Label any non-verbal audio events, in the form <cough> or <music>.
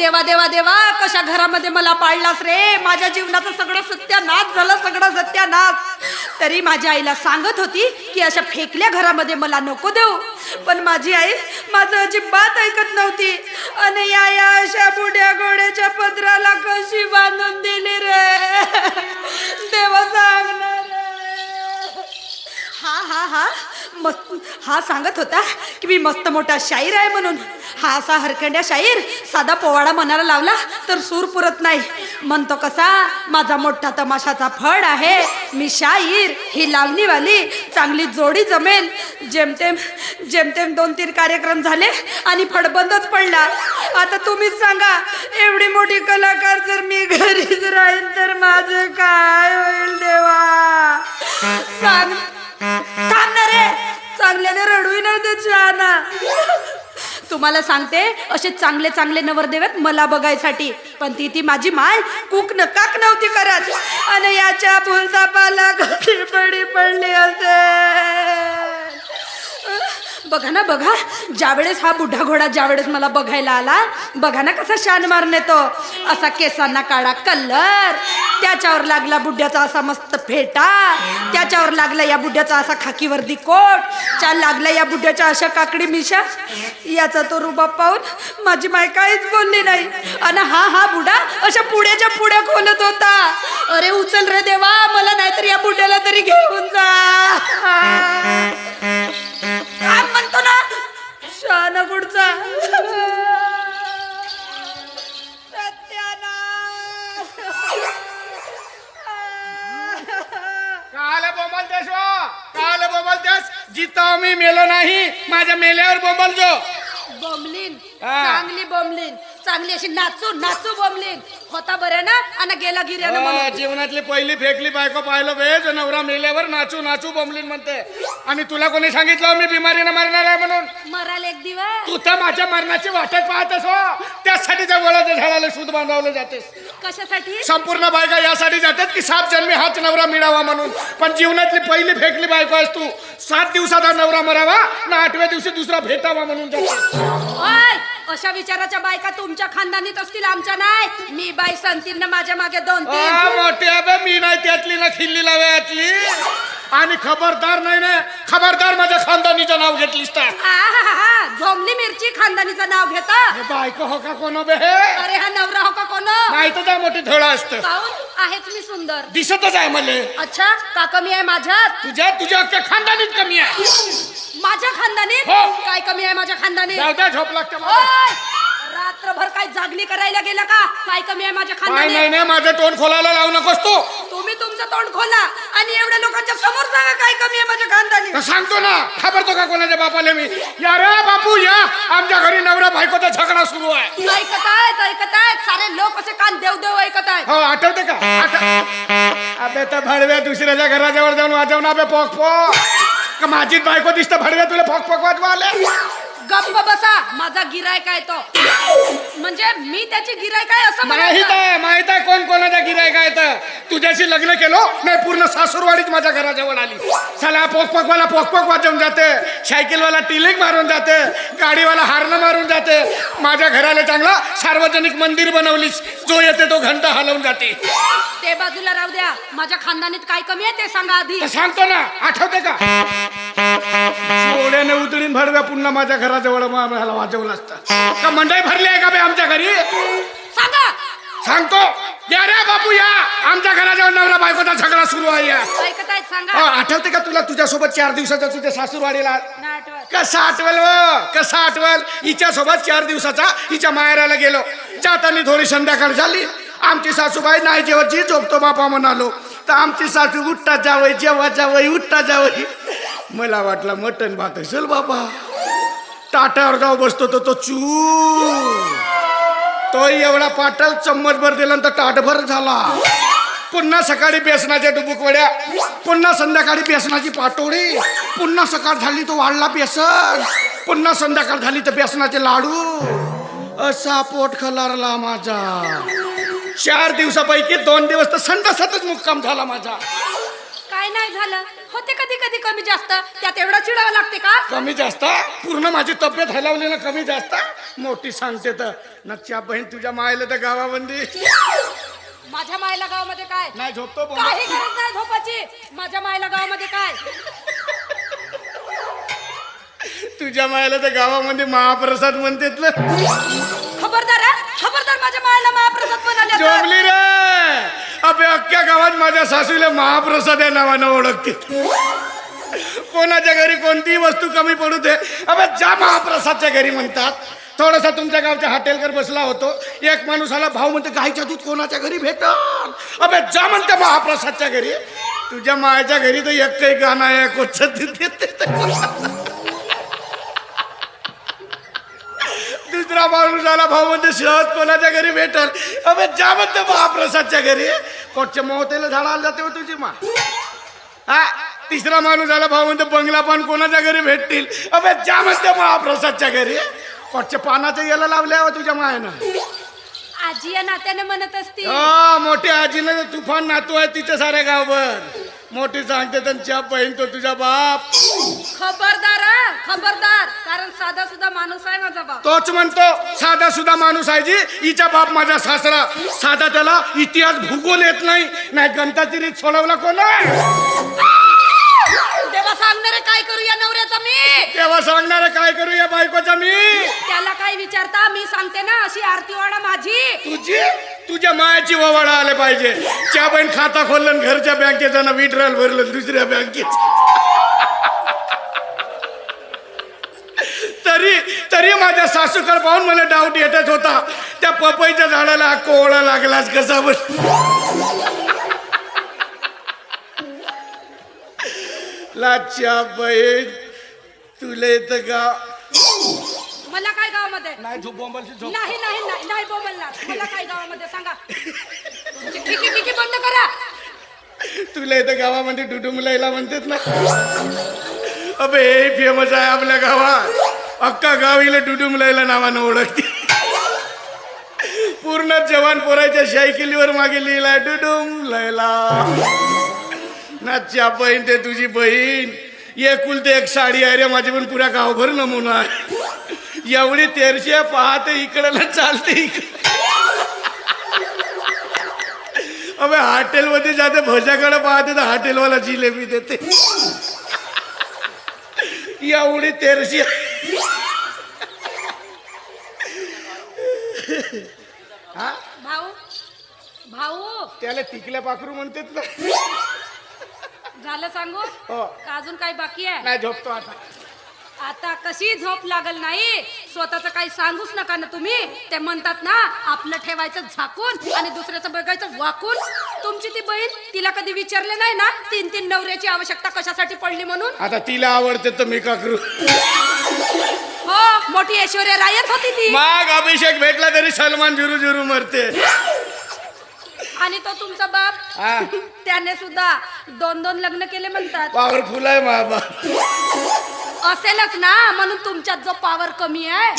देवा देवा देवा कशा घरामध्ये मला पाळलास रे? माझ्या जीवनाचं सगळं सत्यानाश झालं सगळं सत्यानाश. तरी माझ्या आईला सांगत होती की अशा फेकल्या घरामध्ये मला नको देऊ. पण माझी आई माझं अजिबात ऐकत नव्हती. आणि या या अशा बुड्या घोड्याच्या पदराला कशी बांधून दिली रे? देवा हा हा हा. मस्त हा सांगत होता की मी मस्त मोठा शाहीर आहे म्हणून. हा असा हरकंड्या शाहीर साधा पोवाडा मनाला लावला तर सूर पुरत नाही. म्हणतो कसा माझा मोठा तमाशाचा फड आहे. मी शाहीर ही लावणीवाली चांगली जोडी जमेल. जेमतेम जेमतेम दोन तीन कार्यक्रम झाले आणि फडबंदच पडला. आता तुम्हीच सांगा एवढी मोठी कलाकार जर मी घरीच राहीन तर माझं काय हो? रडूही तुम्हाला सांगते असे चांगले चांगले नवरदेव आहेत मला बघायसाठी. पण ती ती माझी माय कुक न काक नव्हती करत. आणि याच्या फुलता पाला पडी पडली असे बघा ना बघा. ज्यावेळेस हा बुढा घोडा ज्यावेळेस मला बघायला आला बघा ना कसा शान मारून येतो असा केसांना काळा कलर त्याच्यावर लागला बुड्याचा असा मस्त फेटा. त्याच्यावर लागला या बुड्याचा असा खाकीवर्दी कोट. त्या लागला या बुड्याच्या अशा काकडी मिशा. याचा तो रुबाब पाहून माझी माय काहीच बोलली नाही. आणि हा हा बुडा अशा पुढ्याच्या पुढ्या खोलत होता. अरे उचल रे देवा मला जिथं मी मेलो नाही माझ्या मेल्यावर बोंबलजो बोमलीन हा. चांगली बोमलीन चांगली अशी नाचू नाचू बोमलीन होता बरं ना? आणि गेला म्हणून. जीवनातली पहिली फेकली बायको पाहिलं बे जो नवरा मेल्यावर नाचू नाचू बोंबलीन म्हणते. आणि तुला कोणी सांगितलं मी बिमारीनं मरणार आहे म्हणून? मराल एक दिवस. तू तर माझ्या मरणाची वाटत पाहतस हो. त्यासाठी त्या वळाच्या झाडाला शूद बांधावलं जातेस. कशासाठी? संपूर्ण बायका यासाठी जातात की सात जन्मी हाच नवरा मिळावा म्हणून. पण जीवनातली पहिली फेकली बायको आहेस तू. सात दिवसात हा नवरा मरावा ना आठव्या दिवशी दुसरा भेटावा म्हणून जाते ओय! अशा विचाराच्या बायका तुमच्या खानदानीत असतील आमच्या नाही. मी बाई संतीन ना माझ्या मागे दोन तीन. मोठी अबे मी नाही त्यातली ना खिल्ली लावयातली. आणि खबरदार नाही ना. खबरदार माझ्या खानदानीचं नाव घेतलीस तर. झोमली मिरची खानदानीचं नाव घेता. हे बायको हो का कोण बे हे? अरे हा नवरा हो का कोण? माहितच आहे मोठी धोळा असतं. पाहून आहेच मी सुंदर. दिसतच आहे मले. अच्छा का कमी आहे माझ्यात? तुझ्या तुझ्या अख्ख्या खानदानीत कमी आहे. माझ्या खानदानीत? हो. काय कमी आहे माझ्या जाऊ द्या झोप लागते मला. ओय! रात्रभर काय जागली करायला गेला का? काय कमी आहे माझ्या काय नाही खानदानीत? नाही माझं तोंड खोलायला लावू नकोस तू. तुम्ही तुमचं तोंड खोला आणि एवढ्या लोकांच्या समोर सांगा काय कमी आहे माझ्या खानदानीत. तर सांगतो ना खबरतो का कोणाच्या बापाले मी? या रे बापू या. आमच्या घरी नवरा बायकोचा झगडा सुरू आहे. ऐकत आहेत ऐकत आहेत सारे लोक असे कान देव देव ऐकत आहेत हो आठवते का? आठ- अबे तर भडव्या दुसऱ्याच्या घराजवळ जाऊन वाजवून अबे पोक पोक. का माझीच बायको दिसतं भडव्या तुला पोक वाजवा आले गप्प बसा माझा गिरायक आहे तो. म्हणजे मी त्याची गिरायक आहे असं माहीत म्हणायचं आहे माहीत आहे कोण कोणाच्या गिरायक आहे तर. तुझ्याशी लग्न केलो नाही पूर्ण सासूरवाडीच माझ्या घराजवळ आली. चला पोक पोकवाला पोक पोक वाजवून जाते. सायकलवाला टिलिंग मारून जाते. गाडीवाला हार्न मारून जाते माझ्या घराला चांगला सार्वजनिक मंदिर बनवलीस. जो येते तो घंटा हलवून जाते. ते बाजूला राहू द्या. माझ्या खानदानीत काय कमी आहे ते सांगा आधी. तर सांगतो ना. आठवते का? सोड्याने उतळीन भरव्या पुन्हा माझ्या घराजवळ मला वाजवलं असतं. का मंडई भरली आहे का बे आमच्या घरी? सांगा. सांगतो. या रे बापू या. आमच्या घराजवळ नवरा बायकोचा झगडा सुरू आहे या. ऐकत आहेत हो, आठवते का तुला तुझ्यासोबत चार दिवसाचा तुझ्या सासूरवाडीला? नाही आठवत. कसा आठवल व कसा आठवल? हिच्या सोबत चार दिवसाचा हिच्या माहेराला गेलो. जाताना थोडी संध्याकाळ झाली. आमची सासूबाई नाही जेवची झोपतो बापा म्हणालो तर आमची सासू उठता जावई जेव्हा जावई उठता जावई. मला वाटलं मटण भात असेल बाबा टाटावर जाऊ बसतो तो तो चू. तो एवढा पाटल चम्मचभर दिल्यानंतर ताटभर झाला. पुन्हा सकाळी बेसनाच्या डुबुक वड्या पुन्हा संध्याकाळी बेसनाची पाटोळी पुन्हा सकाळ झाली तो वाढला बेसन पुन्हा संध्याकाळ झाली तर बेसनाचे लाडू. असा पोट खलारला माझा. चार दिवसापैकी दोन दिवस तर संडासातच मुक्काम झाला माझा. काय नाही झालं. होते कधी कधी कमी जास्त. त्यात एवढं चिडावं लागते का? कमी जास्त? पूर्ण माझी तब्येत हलावली ना कमी जास्त? मोठी सांगते तर. नच्या बहीण तुझ्या मायला तर गावामध्ये माझ्या मायला गावामध्ये काय? नाही झोपतो बोंबा. काही गरज नाही झोपाची माझ्या मायला गावामध्ये काय? तुझ्या मायला तर गावामध्ये महाप्रसाद म्हणतात ना. खबरदार हा? खबरदार माझ्या मायला महाप्रसाद म्हणाले. जोमली रे! अख्ख्या गावात माझ्या सासूला महाप्रसाद या नावानं ओळखते कोणाच्या घरी कोणतीही वस्तू कमी पडू दे. अबे ज्या महाप्रसादच्या घरी म्हणतात थोडासा तुमच्या गावच्या हॉटेलकर बसला होतो. एक माणूस आला भाऊ म्हणते गाईच्या दूध कोणाच्या घरी भेटल अबे जा म्हणते महाप्रसादच्या घरी तुझ्या मायाच्या घरी तर एक काही गाणं आहे कोणचं दुसरा माणूस आला भाऊ म्हणते शहद कोणाच्या घरी भेटल? अबे जा म्हणते महाप्रसादच्या घरी. कोटच्या मोहतेला झाडाला जाते हो तुझी मा. हा तिसरा माणूस आला भाऊ म्हणते बंगला पान कोणाच्या घरी भेटतील? अबे जा म्हणते महाप्रसादच्या घरी. कोटच्या पानाचं याला लावल्या तुझ्या मायानं. आजी या नात्याने म्हणत असती हा मोठ्या आजीनं तुफान नातू आहे तिच्या साऱ्या गावभर. मोठी सांगते त्यांच्या बहीण तो तुझा बाप. खबरदार हा? खबरदार. कारण साधा सुद्धा माणूस आहे माझा बाप. तोच म्हणतो साधा सुद्धा माणूस आहे जी हिचा बाप माझा सासरा. साधा त्याला इतिहास भूगोल येत नाही नाही गणताची रीत सोडवला कोण तेव्हा सांगणार काय करू या बायकोचा मी? त्याला काय विचारता? मी सांगते ना अशी आरती वाडा माझी. तुझी? तुझ्या मायाची ववाडा आले पाहिजे. त्या बहीण खाता खोललं घरच्या बँकेचं ना विड्रॉल भरलं दुसऱ्या बँकेच तरी तरी माझ्या सासूकडे पाहून मला डाऊट येतच होता. त्या पपईच्या झाडाला कोवळा लागलाच कसा बस लाच्या बहीण तुला येतं का? मला काय गावामध्ये? नाही झोप बोंबालची झोप. नाही नाही नाही नाही बोमलणार मला काय गावामध्ये सांगा. तुमची खिकी बंद करा. तुला इथं गावामध्ये? डुडुमलायला म्हणतात ना. अबे हे फेमस आहे आपल्या गावात. अख्खा गाव हिला डुडुमलायला नावानं ओळखते. पूर्ण जवान पोराच्या सायकलीवर मागे लिहिलाय डुडुम लैला नाच्या बहीण ते तुझी बहीण. एकुलते एक साडी आहे रे माझी पण पुऱ्या गावभर नमुना आहे. एवढी तेरशे पाहते इकडे चालते इकडे. अबे हॉटेलमध्ये जाते भजाकडे पाहते तर हॉटेलवाला जिलेबी देते. एवढी तेरशी हा? भाऊ भाऊ. त्याला तिकल्या पाखरू म्हणतात ना. झालं सांगू? हो. का अजून काही बाकी आहे? नाही झोपतो आता. आता कशी झोप लागल नाही? स्वतःच काही सांगूच नका ना तुम्ही. ते म्हणतात ना आपलं ठेवायचं झाकून आणि दुसऱ्याचं बघायचं वाकून. तुमची ती बहीण तिला कधी विचारले नाही ना तीन तीन नवऱ्याची आवश्यकता कशासाठी पडली म्हणून? आता तिला आवडते तर मी का करू? हो मोठी ऐश्वर्या रायच होती ती. माग अभिषेक भेटला तरी सलमान झुरू झुरू मरते. आणि तो तुमचा बाप? <laughs> त्याने सुद्धा दोन दोन लग्न केले म्हणतात. पॉवरफुल आहे बाबा असेलच ना म्हणून तुमच्यात जो पॉवर कमी आहे.